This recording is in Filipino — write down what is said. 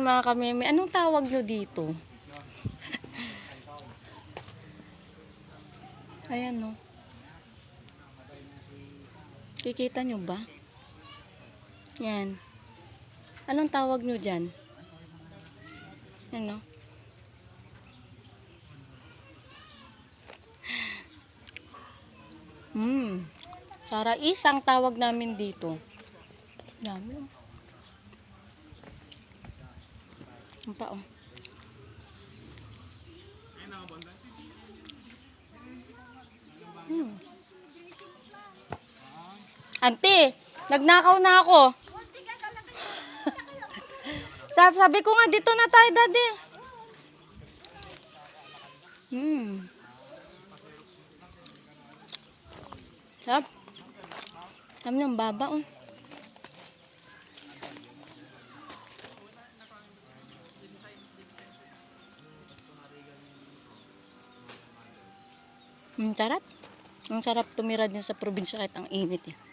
mga kameme. Anong tawag nyo dito? Ayan no. Kikita nyo ba? Yan. Anong tawag nyo dyan? Yan no. Hmm. Sara isang tawag namin dito. Dami. oh. Ang pa oh. Hmm. Ante, nagnakaw na ako. Sabi, sabi ko nga, dito na tayo, daddy. Hmm. Sarap. Sarap ng baba, oh. Ang sarap. Ang sarap tumira din sa probinsya kahit ang init eh.